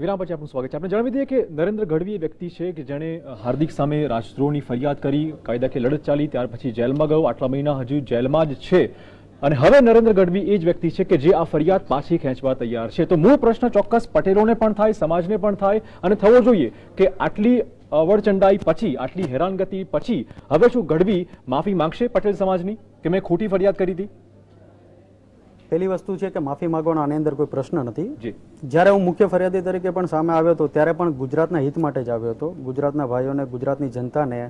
વિરામ પછી આપનું સ્વાગત છે. આપણે જણાવી દઈએ કે નરેન્દ્ર ગઢવી એ વ્યક્તિ છે કે જેણે હાર્દિક સામે રાજદ્રોહની ફરિયાદ કરી, કાયદાકીય લડત ચાલી, ત્યાર પછી જેલમાં ગયો, આટલા મહિના હજુ જેલમાં જ છે. અને હવે નરેન્દ્ર ગઢવી એ જ વ્યક્તિ છે કે જે આ ફરિયાદ પાછી ખેંચવા તૈયાર છે. તો મૂળ પ્રશ્ન ચોક્કસ પટેલોને પણ થાય, સમાજને પણ થાય, અને થવો જોઈએ કે આટલી અવરચંડાઈ પછી, આટલી હેરાનગતિ પછી, હવે શું ગઢવી માફી માંગશે પટેલ સમાજની? કે મેં ખોટી ફરિયાદ કરી હતી? પહેલી વસ્તુ છે કે માફી માંગવાનો આની અંદર કોઈ પ્રશ્ન નથી. જ્યારે હું મુખ્ય ફરિયાદી તરીકે પણ સામે આવ્યો હતો ત્યારે પણ ગુજરાતના હિત માટે જ આવ્યો હતો. ગુજરાતના ભાઈઓને ગુજરાતની જનતાને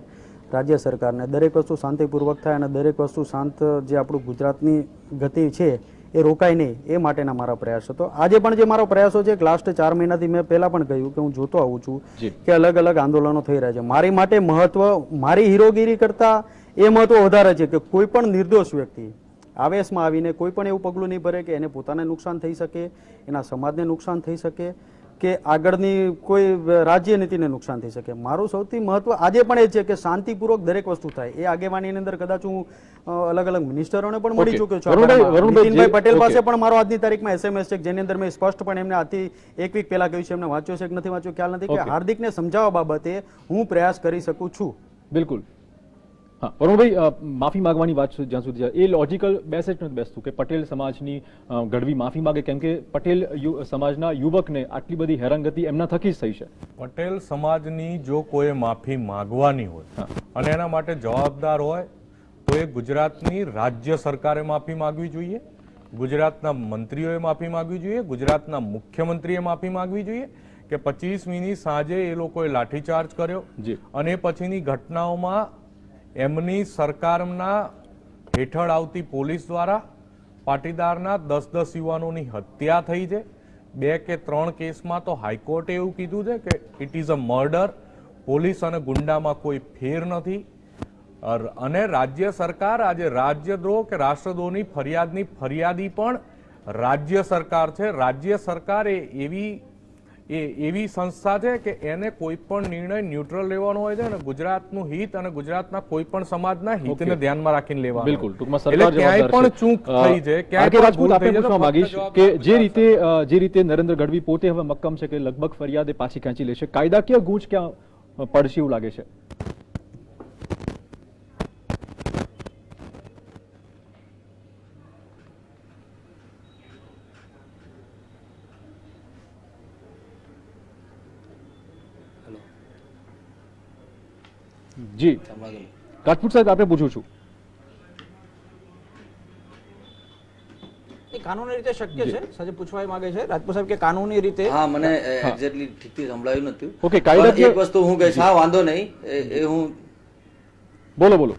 રાજ્ય સરકારને દરેક વસ્તુ શાંતિપૂર્વક થાય અને દરેક વસ્તુ શાંત જે આપણું ગુજરાતની ગતિ છે એ રોકાય નહીં એ માટેના મારા પ્રયાસ હતો. આજે પણ જે મારો પ્રયાસો છે લાસ્ટ ચાર મહિનાથી મેં પહેલાં પણ કહ્યું કે હું જોતો આવું છું કે અલગ અલગ આંદોલનો થઈ રહ્યા છે. મારી માટે મહત્વ મારી હીરોગીરી કરતાં એ મહત્વ વધારે છે કે કોઈ પણ નિર્દોષ વ્યક્તિ આવેશમાં આવીને કોઈ પણ એવું પગલું નહીં ભરે કે એને પોતાને નુકસાન થઈ શકે એના સમાજને નુકસાન થઈ શકે કે આગળની કોઈ રાજ્ય નીતિને નુકસાન થઈ શકે. મારું સૌથી મહત્વ આજે પણ એ છે કે શાંતિપૂર્વક દરેક વસ્તુ થાય. એ આગેવાનીની અંદર કદાચ હું અલગ અલગ મિનિસ્ટરોને પણ મળી ચુક્યો છું નીતિનભાઈ પટેલ પાસે પણ મારો આજની તારીખમાં એસએમએસ છે જેની અંદર મેં સ્પષ્ટ પણ એમને આથી એક વીક પહેલા કહ્યું છે એમને વાંચ્યો છે કે નથી વાંચ્યો ખ્યાલ નથી કે હાર્દિકને સમજાવવા બાબતે હું પ્રયાસ કરી શકું છું. બિલકુલ. હા વરુણભાઈ માફી માંગવાની વાત જ્યાં સુધી એ લોજિકલ બેસે જ નથી બેસતું કે પટેલ સમાજની ગઢવી માફી માંગે કેમ કે પટેલ સમાજના યુવકને આટલી બધી હેરાનગતિ એમના થકી જ થઈ છે. પટેલ સમાજની જો કોઈ માફી માંગવાની હોય અને એના માટે જવાબદાર હોય તો એ ગુજરાતની રાજ્ય સરકારે માફી માંગવી જોઈએ ગુજરાતના મંત્રીઓએ માફી માંગવી જોઈએ ગુજરાતના મુખ્યમંત્રીએ માફી માંગવી જોઈએ કે પચીસમીની સાંજે એ લોકોએ લાઠીચાર્જ કર્યો. અને પછીની ઘટનાઓમાં એમની સરકારના હેઠળ આવતી પોલીસ દ્વારા પાટીદારના દસ દસ યુવાનોની હત્યા થઈ છે. બે કે ત્રણ કેસમાં તો હાઈકોર્ટે એવું કીધું છે કે it is a murder police અને ગુંડામાં કોઈ ફેર નથી. અને રાજ્ય સરકાર આજે રાજ્યદ્રોહ કે રાષ્ટ્રદ્રોહની ફરિયાદની ફરિયાદી પણ રાજ્ય સરકાર છે. રાજ્ય સરકાર એ એવી એ એવી સંસ્થા છે કે એને કોઈ પણ નિર્ણય ન્યુટ્રલ લેવાનો હોય છે અને ગુજરાતનું હિત અને ગુજરાતના કોઈ પણ સમાજના હિતને ધ્યાનમાં રાખીને લેવા બિલકુલ. ટૂંકમાં સરકાર જવાબદાર પણ. ચૂક થઈ છે ક્યાંય રાજપૂત આપણે પૂછવા માંગીશ કે જે રીતે જે રીતે નરેન્દ્ર ગઢવી પોતે હવે મક્કમ છે કે લગભગ ફરિયાદે પાછી ખેંચી લેશે કાયદાકીય ગૂંચ ક્યાં પડશે એવું લાગે છે? જી. રાજપૂત સાહેબ આપણે પૂછું છું. કાનૂની રીતે શક્ય છે? સાજે પૂછવા માંગે છે. રાજપૂત સાહેબ કે કાનૂની રીતે? હા મને એક્ઝેક્ટલી ઠીકથી સંભળાયું નથી ઓકે, કાયદાકીય- એક વસ્તુ હું કહીશ હા વાંધો નહીં. એ- એ હું બોલો બોલો.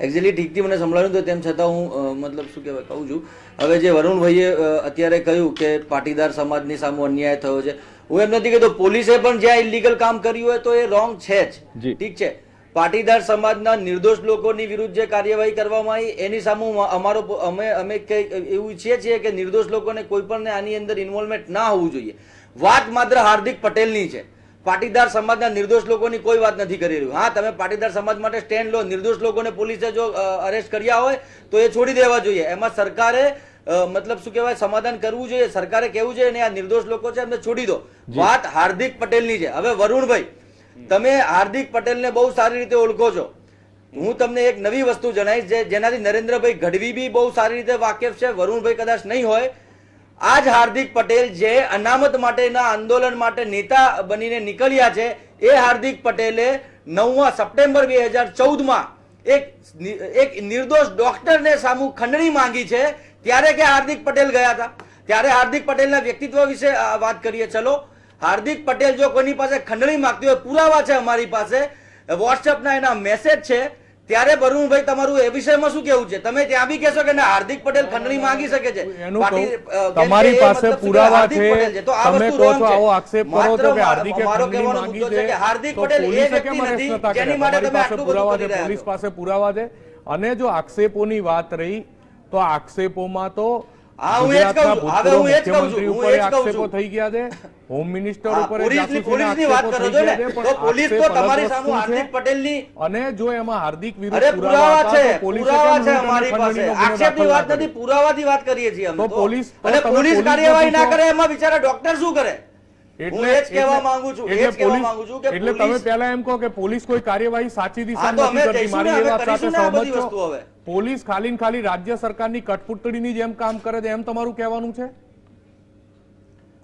એક્ઝેક્ટલી ઠીકથી મને સંભળાયું તો તેમ છતાં હું મતલબ શું કહેવાય કહું છું. હવે જે વરુણભાઈએ અત્યારે કહ્યું કે પાટીદાર સમાજની સામે અન્યાય થયો છે હું એમ નથી કહેતો પોલીસે પણ જ્યાં ઇલીગલ કામ કર્યું હોય તો એ રોંગ છે જી. જ. ઠીક છે. પાટીદાર સમાજના નિર્દોષ લોકોની વિરુદ્ધ જે કાર્યવાહી કરવામાં આવી એની સામે અમારો અમે અમે કંઈક એવું ઈચ્છીએ છીએ કે નિર્દોષ લોકોને કોઈ પણ આની અંદર ઇન્વોલ્વમેન્ટ ના હોવું જોઈએ. વાત માત્ર હાર્દિક પટેલની છે. પાટીદાર સમાજના નિર્દોષ લોકોની કોઈ વાત નથી કરી રહ્યું. હા તમે પાટીદાર સમાજ માટે સ્ટેન્ડ લો નિર્દોષ લોકોને પોલીસે જો અરેસ્ટ કર્યા હોય તો એ છોડી દેવા જોઈએ. એમાં સરકારે મતલબ શું કહેવાય સમાધાન કરવું જોઈએ સરકારે કહેવું જોઈએ ને આ નિર્દોષ લોકો છે એમને છોડી દો. વાત હાર્દિક પટેલની છે. હવે વરુણભાઈ તમે હાર્દિક પટેલને બહુ સારી રીતે ઓળખો છો. હું તમને એક નવી વસ્તુ જણાવીશ જેનાથી નરેન્દ્રભાઈ ગઢવી બી બહુ સારી રીતે વાકેફ છે વરુણભાઈ કદાચ નહીં હોય આ જ હાર્દિક પટેલ જે અનામત માટેના આંદોલન માટે નેતા બનીને નીકળ્યા છે, એ હાર્દિક પટેલે નવમા સપ્ટેમ્બર બે હજાર ચૌદમાં એક એક નિર્દોષ ડોક્ટરને સામુ ખંડણી માંગી છે. ત્યારે કે હાર્દિક પટેલ ગયા હતા? ત્યારે હાર્દિક પટેલના વ્યક્તિત્વ વિશે વાત કરીએ, ચલો. હાર્દિક પટેલ જો કોઈની પાસે ખંડણી માંગતી હોય, પુરાવા છે અમારી પાસે. વોટ્સએપના એના મેસેજ છે. ત્યારે વરુણભાઈ તમારું એ વિષયમાં શું કેવું છે? તમે ત્યાં બી કહેશો કે ના હાર્દિક પટેલ ખંડણી માંગી શકે છે. તમારી પાસે પુરાવા છે, તો આ વસ્તુ રોંગ છે. આવો આક્ષેપ કરો છો કે હાર્દિકે ખંડણી કહેવાનો માંગી મુદ્દો છે કે હાર્દિક પટેલ એ વ્યક્તિ નથી જેની માટે તમે આટલું બધું કરી રહ્યા પોલીસ પાસે પુરાવા છે અને જો આક્ષેપોની વાત રહી તો આક્ષેપોમાં તો હા, હું એ જ કહું છું. હવે હું એ જ કહું છું. હું એ જ કહું છું. થઈ ગયા છે હોમ મિનિસ્ટર ઉપર પોલીસની વાત કરો છો ને તો પોલીસ તો તમારી સામે હાર્દિક પટેલની અને જો એમાં હાર્દિક વિરુદ્ધ પુરાવા છે પુરાવા છે અમારી પાસે આક્ષેપની વાત નથી? પુરાવાથી વાત કરીએ છીએ અમે તો. પોલીસ- અને પોલીસ કાર્યવાહી ના કરે એમાં બિચારા ડોક્ટર શું કરે એટલે એ જ કહેવા માંગુ છું એ જ કહેવા માંગુ છું કે એટલે તમે પહેલા એમ કહો કે પોલીસ કોઈ કાર્યવાહી સાચી દિશામાં નથી કરતી મારી એ વાત સાથે સહમત છો હવે. પોલીસ ખાલી ખાલી રાજ્ય સરકારની કઠપુતળીની જેમ કામ કરે છે એમ તમારું કહેવાનું છે?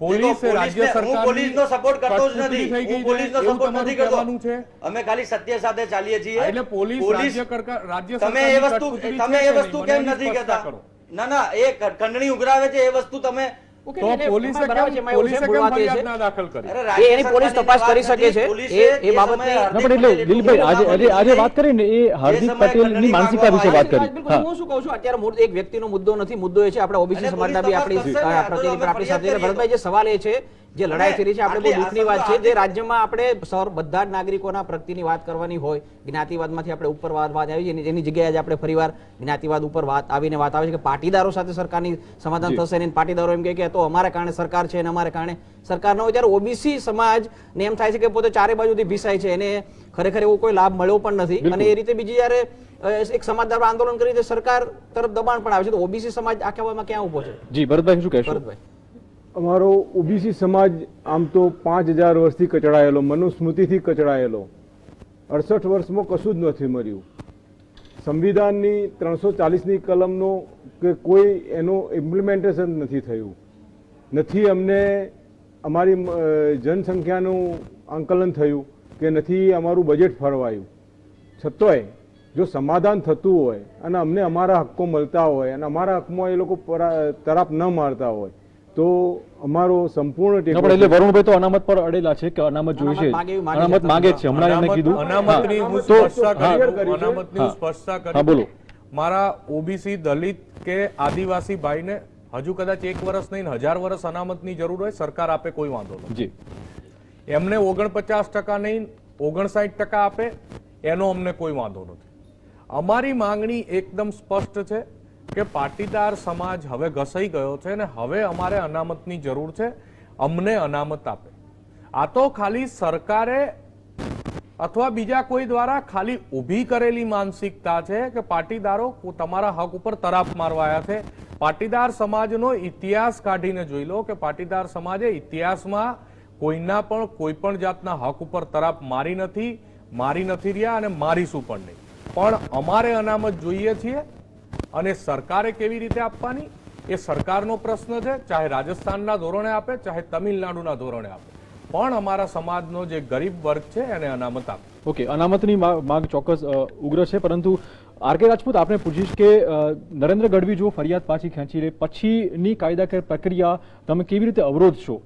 પોલીસ રાજ્ય હું પોલીસનો સપોર્ટ કરતો જ નથી. હું પોલીસનો સપોર્ટ નથી કરતો. છે? અમે ખાલી સત્ય સાથે ચાલીએ છીએ. એટલે પોલીસ રાજ્ય રાજ્ય તમે એ વસ્તુ તમે એ વસ્તુ કેમ નથી કહેતા. ના ના એ ખંડણી ઉઘરાવે છે એ વસ્તુ તમે માનસિકતા વિશે વાત કરી હું શું કહું છું? અત્યારે મૂળ એક વ્યક્તિનો મુદ્દો નથી મુદ્દો એ છે આપણે ઓબીસી સમાજના બી આપણી સાથે. ભરતભાઈ જે સવાલ એ છે જે લડાઈ થઈ રહી છે આપણે બહુ દુઃખની વાત છે જે રાજ્યમાં આપણે સૌ બધા જ નાગરિકોના પ્રગતિની વાત કરવાની હોય જ્ઞાતિવાદમાંથી આપણે ઉપર વાત વાત આવી છે એની- એની જગ્યાએ આજે આપણે ફરીવાર જ્ઞાતિવાદ ઉપર વાત આવીને વાત આવે છે કે પાટીદારો સાથે સરકારની સમાધાન થશે ને પાટીદારો એમ કહે કે તો અમારે કારણે સરકાર છે અને અમારે કારણે સરકાર ન હોય ત્યારે ઓબીસી સમાજ ને એમ થાય છે કે પોતે ચારે બાજુથી ભીસાય છે એને ખરેખર એવો કોઈ લાભ મળ્યો પણ નથી. અને એ રીતે બીજી જયારે એક સમાજદાર આંદોલન કરી સરકાર તરફ દબાણ પણ આવે છે. તો ઓબીસી સમાજ આખા ક્યાં ઊભો છે? જી ભરતભાઈ શું કહેશો? ભરતભાઈ. અમારો ઓબીસી સમાજ આમ તો પાંચ હજાર વર્ષથી કચડાયેલો, મનુસ્મૃતિથી કચડાયેલો. અડસઠ વર્ષમાં કશું જ નથી મળ્યું. સંવિધાનની ત્રણસો ચાલીસની કલમનો કે કોઈ એનું ઇમ્પ્લિમેન્ટેશન નથી થયું. નથી અમને અમારી જનસંખ્યાનું આંકલન થયું કે નથી અમારું બજેટ ફરવાયું છતાંય, જો સમાધાન થતું હોય અને અમને અમારા હક્કો મળતા હોય અને અમારા હકમાં એ લોકો તરાપ ન મારતા હોય તો અમારો સંપૂર્ણ ટેકો એટલે વરુણભાઈ તો અનામત પર અડેલા છે કે અનામત જોઈએ છે અનામત માગે છે હમણાં એમને કીધું. અનામતની હું. સ્પષ્ટતા કરી. અનામતની હું સ્પષ્ટતા કરી હા, બોલો. મારા ઓબીસી દલિત કે આદિવાસી ભાઈને હજુ કદાચ એક વર્ષ નહીં હજાર વર્ષ અનામતની જરૂર હોય સરકાર આપે કોઈ વાંધો નહીં જી. એમને ઓગણપચાસ ટકા નહીં ઓગણસાઠ ટકા આપે એનો અમને કોઈ વાંધો નથી. અમારી માંગણી એકદમ સ્પષ્ટ છે કે પાટીદાર સમાજ હવે ઘસાઈ ગયો છે ને હવે અમારે અનામતની જરૂર છે, અમને અનામત આપે. આ તો ખાલી સરકારે અથવા બીજા કોઈ દ્વારા ખાલી ઊભી કરેલી માનસિકતા છે કે પાટીદારો તમારા હક ઉપર તરાપ મારવા આવ્યા છે. પાટીદાર સમાજનો ઇતિહાસ કાઢીને જોઈ લો કે પાટીદાર સમાજે ઇતિહાસમાં કોઈના પણ, કોઈ પણ જાતના હક ઉપર તરાપ મારી નથી મારી નથી રહ્યા અને મારીશું પણ નહીં. પણ અમારે અનામત જોઈએ છીએ અને સરકારે કેવી રીતે આપવાની? એ સરકારનો પ્રશ્ન છે, ચાહે રાજસ્થાનના ધોરણે આપે, ચાહે તમિલનાડુના ધોરણે આપે. પણ અમારા સમાજનો જે ગરીબ વર્ગ છે, એને અનામત આપે. ઓકે, અનામતની માંગ ચોક્કસ ઉગ્ર છે, પરંતુ આર કે રાજપૂત આપણે પૂછીશ કે નરેન્દ્ર ગઢવી જો ફરિયાદ પાછી ખેંચી લે, પછીની કાયદાકીય પ્રક્રિયા તમે કેવી રીતે અવરોધશો?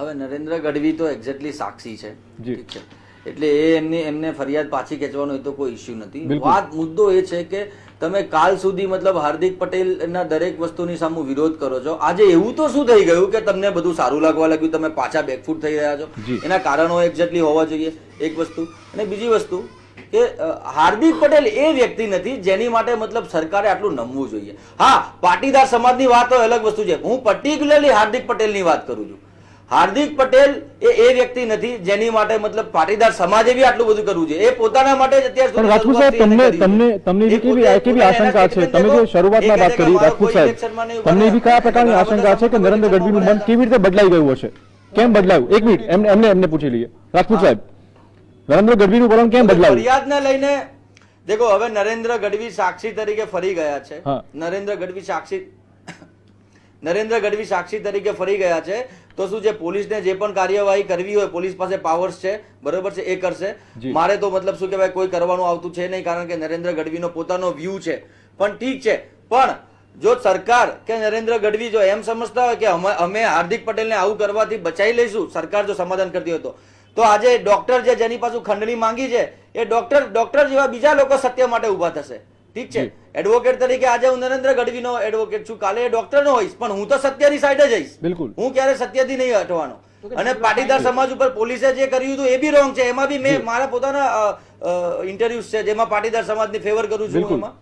હવે નરેન્દ્ર ગઢવી તો એક્ઝેક્ટલી સાક્ષી છે. ઠીક છે. એટલે એ એમની એમને ફરિયાદ પાછી ખેંચવાનો એ તો કોઈ ઇસ્યુ નથી. વાત મુદ્દો એ છે કે તમે કાલ સુધી મતલબ હાર્દિક પટેલના દરેક વસ્તુની સામે વિરોધ કરો છો. આજે એવું તો શું થઈ ગયું કે તમને બધું સારું લાગવા લાગ્યું તમે પાછા બેકફૂટ થઈ રહ્યા છો? એના કારણો એક્ઝેક્ટલી હોવા જોઈએ. એક વસ્તુ. અને બીજી વસ્તુ કે હાર્દિક પટેલ એ વ્યક્તિ નથી જેની માટે મતલબ સરકારે આટલું નમવું જોઈએ. હા પાટીદાર સમાજની વાત હોય અલગ વસ્તુ છે. હું પર્ટિક્યુલરલી હાર્દિક પટેલની વાત કરું છું. હાર્દિક પટેલ એ એ વ્યક્તિ નથી જેની માટે મતલબ પાટીદાર સમાજે બી આટલું બધું કરવું છે. એ પોતાના માટે જ અત્યાર સુધી રાજપૂત સાહેબ તમને તમને તમને એવી કેવી કેવી આશંકા છે? તમે જે. શરૂઆતમાં વાત કરી રાજપૂત સાહેબ. તમને એવી કયા પ્રકારની આશંકા છે કે નરેન્દ્ર ગઢવીનું મન કેવી રીતે બદલાઈ ગયું હશે? કેમ બદલાયું? એક મિનિટ એમને એમને એમને પૂછી લઈએ. રાજપૂત સાહેબ નરેન્દ્ર ગઢવીનું વલણ કેમ બદલાયું? ફરિયાદને લઈને દેખો હવે નરેન્દ્ર ગઢવી સાક્ષી તરીકે ફરી ગયા છે. નરેન્દ્ર ગઢવી સાક્ષી નરેન્દ્ર ગઢવી સાક્ષી તરીકે ફરી ગયા છે. તો શું છે પોલીસને જે પણ કાર્યવાહી કરવી હોય પોલીસ પાસે પાવર્સ છે બરોબર છે એ કરશે. મારે તો મતલબ શું કહેવાય કોઈ કરવાનું આવતું છે નહીં કારણ કે નરેન્દ્ર ગઢવીનો પોતાનો વ્યૂ છે. પણ ઠીક છે પણ જો સરકાર કે નરેન્દ્ર ગઢવી જો એમ સમજતા હોય કે અમે હાર્દિક પટેલને આવું કરવાથી બચાવી લઈશું સરકાર જો સમાધાન કરતી હોય તો. તો આજે ડોક્ટર જે જેની પાછું ખંડણી માંગી છે એ ડોક્ટર ડોક્ટર જેવા બીજા લોકો સત્ય માટે ઊભા થશે. ઠીક છે. એડવોકેટ તરીકે આજે હું નરેન્દ્ર ગઢવીનો એડવોકેટ છું. કાલે એ ડોક્ટરનો હોઈશ પણ હું તો સત્યની સાઈડે જઈશ બિલકુલ. હું ક્યારે સત્યથી નહીં હટવાનો. અને પાટીદાર સમાજ ઉપર પોલીસે જે કર્યું હતું એ બી રોંગ છે. એમાં બી મેં મારા પોતાના ઇન્ટરવ્યુ છે જેમાં પાટીદાર સમાજની ફેવર કરું છું એમાં.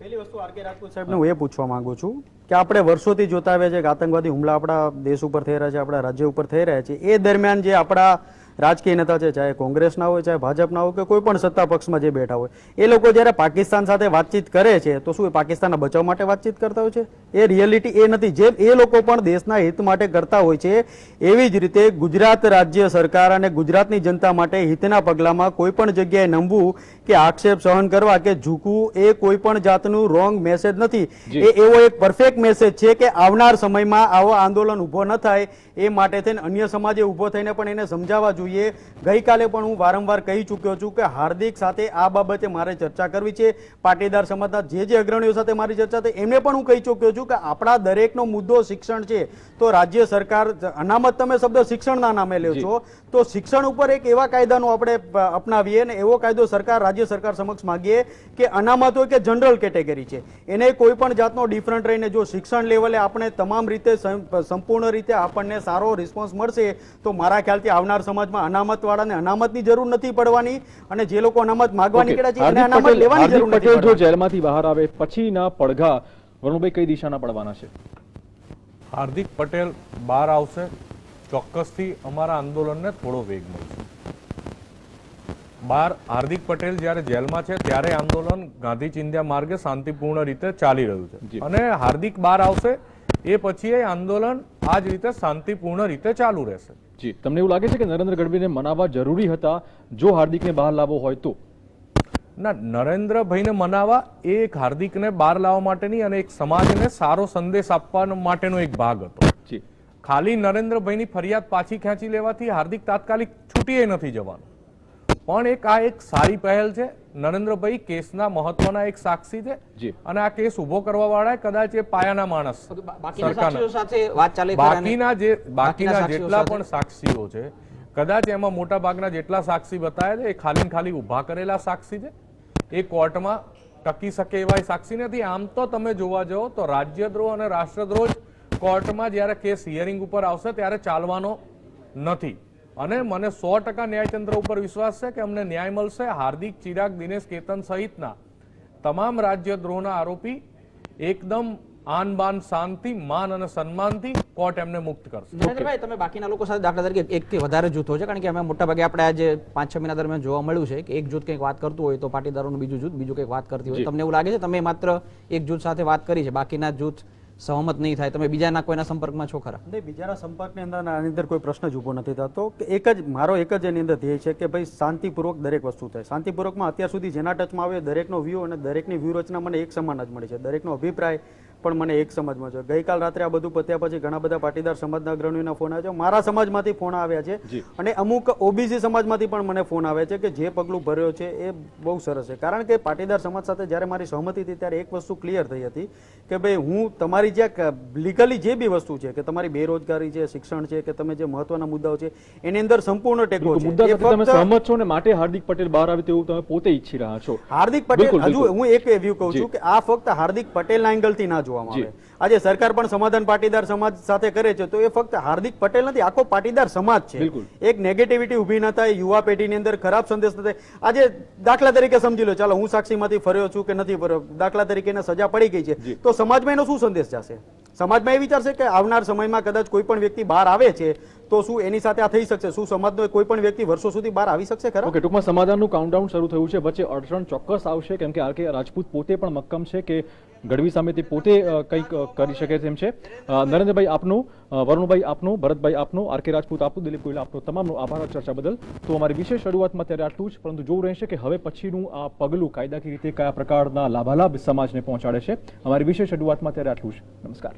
પહેલી વસ્તુ આર કે રાજપૂત સાહેબને હું એ પૂછવા માંગુ છું કે આપણે વર્ષોથી જોતા આવ્યા છે કે આતંકવાદી હુમલા આપણા દેશ ઉપર થઈ રહ્યા છે આપણા રાજ્ય ઉપર થઈ રહ્યા છે. એ દરમિયાન જે આપણા રાજકીય નેતા છે ચાહે કોંગ્રેસના હોય ચાહે ભાજપના હોય કે કોઈ પણ સત્તા પક્ષમાં જે બેઠા હોય એ લોકો જ્યારે પાકિસ્તાન સાથે વાતચીત કરે છે તો શું એ પાકિસ્તાનના બચાવ માટે વાતચીત કરતા હોય છે? એ રિયાલિટી એ નથી. જેમ એ લોકો પણ દેશના હિત માટે કરતા હોય છે એવી જ રીતે ગુજરાત રાજ્ય સરકાર અને ગુજરાતની જનતા માટે હિતના પગલામાં કોઈ પણ જગ્યાએ નમવું કે આક્ષેપ સહન કરવા કે ઝૂકવું એ કોઈ પણ જાતનું રોંગ મેસેજ નથી. એ એવો એક પરફેક્ટ મેસેજ છે કે આવનાર સમયમાં આવો આંદોલન ઊભો ન થાય એ માટે થઈને અન્ય સમાજે ઊભો થઈને પણ એને સમજાવવા જોઈએ. ગઈકાલે પણ હું વારંવાર કહી ચૂક્યો છું કે હાર્દિક સાથે આ બાબતે મારે ચર્ચા કરવી છે. પાટીદાર સમાજના જે જે અગ્રણીઓ સાથે મારી ચર્ચા થઈ એમને પણ હું કહી ચૂક્યો છું કે આપણા દરેકનો મુદ્દો શિક્ષણ છે. તો રાજ્ય સરકાર અનામત તમે શબ્દ શિક્ષણના નામે લ્યો છો. તો શિક્ષણ ઉપર એક એવા કાયદાનો આપણે અપનાવીએ ને એવો કાયદો સરકાર રાજ્ય સરકાર સમક્ષ માંગીએ કે અનામત હોય કે જનરલ કેટેગરી છે. એને કોઈ પણ જાતનો ડિફરન્ટ રહીને જો શિક્ષણ લેવલે આપણે તમામ રીતે સંપૂર્ણ રીતે આપણને સારો રિસ્પોન્સ મળશે તો મારા ખ્યાલથી આવનાર સમાજમાં અનામત વાળાને અનામતની જરૂર નથી પડવાની અને જે લોકો અનામત માંગવા નીકળ્યા છે એને અનામત પટેલ લેવાની જરૂર નથી પટેલ જો જેલમાંથી બહાર આવે પછીના પડઘા વરુણભાઈ કઈ દિશાના પડવાના છે? હાર્દિક પટેલ બહાર આવશે ચોક્કસથી અમારા આંદોલનને થોડો વેગ મળશે. બહાર હાર્દિક પટેલ જ્યારે જેલમાં છે ત્યારે આંદોલન ગાંધી ચિંધ્યા માર્ગે શાંતિપૂર્ણ રીતે ચાલી રહ્યું છે. અને હાર્દિક બહાર આવશે એ પછી એ આંદોલન આ જ રીતે શાંતિપૂર્ણ રીતે ચાલુ રહેશે. જી તમને એવું લાગે છે કે નરેન્દ્ર ગઢવીને મનાવવા જરૂરી હતા? જો હાર્દિકને બહાર લાવવો હોય તો. ના નરેન્દ્રભાઈને મનાવવા એ એક હાર્દિકને બહાર લાવવા માટેની અને એક સમાજને સારો સંદેશ આપવા માટેનો એક ભાગ હતો. જી. ખાલી નરેન્દ્રભાઈની ફરિયાદ પાછી ખેંચી લેવાથી હાર્દિક તાત્કાલિક છૂટીએ નથી જવાનું. પણ એક આ એક સારી પહેલ છે. નરેન્દ્રભાઈ કેસના મહત્વના એક સાક્ષી છે. અને આ કેસ ઊભો કરવા વાળા કદાચ એ પાયાના માણસ બાકીના સરકારના. સાક્ષીઓ સાથે વાત ચાલે ખરા ને? બાકીના જે બાકીના જેટલા પણ સાક્ષીઓ છે કદાચ એમાં મોટા ભાગના જેટલા સાક્ષી બતાવ્યા છે એ ખાલી ખાલી ઊભા કરેલા સાક્ષી છે. એ કોર્ટમાં ટકી શકે એવા સાક્ષી નથી. આમ તો તમે જોવા જાઓ તો રાજ્યદ્રોહ અને રાષ્ટ્રદ્રોહ કોર્ટમાં જ્યારે કેસ હિયરિંગ ઉપર આવશે ત્યારે ચાલવાનો નથી. અને મને સો ટકા ન્યાયતંત્ર ઉપર વિશ્વાસ છે કે અમને ન્યાય મળશે. હાર્દિક ચિરાગ દિનેશ કેતન સહિતના તમામ રાજ્યદ્રોહના આરોપી એકદમ આન બાન શાંતિ માન અને સન્માનથી કોર્ટ એમને મુક્ત કરશે. નરેન્દ્રભાઈ તમે બાકીના લોકો સાથે દાખલા તરીકે એકથી વધારે જૂથો છે કારણ કે અમે મોટા ભાગે આપણે આજે પાંચ છ મહિના દરમિયાન જોવા મળ્યું છે કે એક જૂથ કંઈક વાત કરતું હોય તો પાટીદારોનું બીજું જૂથ બીજું કંઈક વાત કરતી હોય. તમને એવું લાગે છે તમે માત્ર એક જૂથ સાથે વાત કરી છે બાકીના જૂથ સહમત નહીં થાય. તમે બીજાના કોઈના સંપર્કમાં છો ખરા? નહીં, બીજાના સંપર્કની અંદર આની અંદર કોઈ પ્રશ્ન જ ઊભો નથી થતો. કે એક જ, મારો એક જ એની અંદર ધ્યેય છે કે ભાઈ શાંતિપૂર્વક દરેક વસ્તુ થાય. શાંતિપૂર્વકમાં અત્યાર સુધી જેના ટચમાં આવે દરેકનો વ્યૂ અને દરેકની વ્યૂહરચના મને એક સમાન જ મળી છે. દરેકનો અભિપ્રાય પણ મને એક સમજમાં છે. ગઈકાલ રાત્રે આ બધું પત્યા પછી ઘણા બધા પાટીદાર સમાજના અગ્રણીઓના ફોન આવ્યા છે. મારા સમાજમાંથી ફોન આવ્યા છે અને અમુક ઓબીસી સમાજમાંથી પણ મને ફોન આવે છે કે જે પગલું ભર્યો છે એ બહુ સરસ છે. કારણ કે પાટીદાર સમાજ સાથે જ્યારે મારી સહમતિ હતી ત્યારે એક વસ્તુ ક્લિયર થઈ હતી કે ભાઈ હું તમારી જે લીગલી જે બી વસ્તુ છે કે તમારી બેરોજગારી છે શિક્ષણ છે કે તમે જે મહત્વના મુદ્દાઓ છે એની અંદર સંપૂર્ણ ટેકો છે. તમે સહમત છો ને માટે હાર્દિક પટેલ બહાર આવે તેવું તમે પોતે ઈચ્છી રહ્યા છો. હાર્દિક પટેલ હજુ હું એક વ્યૂ કહું છું કે આ ફક્ત હાર્દિક પટેલના એંગલથી ના જોવામાં જી. આવે. આજે સરકાર પણ સમાધાન પાટીદાર સમાજ સાથે કરે છે તો એ ફક્ત હાર્દિક પટેલ નથી આખો પાટીદાર સમાજ છે. એક નેગેટિવિટી ઊભી ન થાય યુવા પેઢીની અંદર ખરાબ સંદેશ ન થાય. આજે દાખલા તરીકે સમજી લો ચાલો હું સાક્ષીમાંથી ફર્યો છું કે નથી ફર્યો દાખલા તરીકે સજા પડી ગઈ છે. તો સમાજમાં એનો શું સંદેશ જશે? સમાજમાં એ વિચારશે કે આવનાર સમયમાં કદાચ કોઈ પણ વ્યક્તિ બહાર આવે છે તો શું એની સાથે આ થઈ શકશે? શું સમાજનો કોઈ પણ વ્યક્તિ વર્ષો સુધી બહાર આવી શકશે ખરા? ઓકે, ટૂંકમાં સમાધાનનું કાઉન્ટડાઉન શરૂ થયું છે. વચ્ચે અડચણ ચોક્કસ આવશે, કેમ કે આર કે રાજપૂત પોતે પણ મક્કમ છે કે ગઢવી સામે તે પોતે કંઈક કરી શકે તેમ છે. નરેન્દ્રભાઈ આપનું વરુણભાઈ આપનું, ભરતભાઈ આપનું આર કે રાજપૂત આપનું, દિલીપ કોઈલા આપનો, તમામનો આભાર ચર્ચા બદલ. તો અમારી વિશેષ શરૂઆતમાં ત્યારે આટલું જ, પરંતુ જોવું રહેશે કે હવે પછીનું આ પગલું કાયદાકીય રીતે કયા પ્રકારના લાભાલાભ સમાજને પહોંચાડે છે. અમારી વિશેષ શરૂઆતમાં ત્યારે આટલું જ. નમસ્કાર.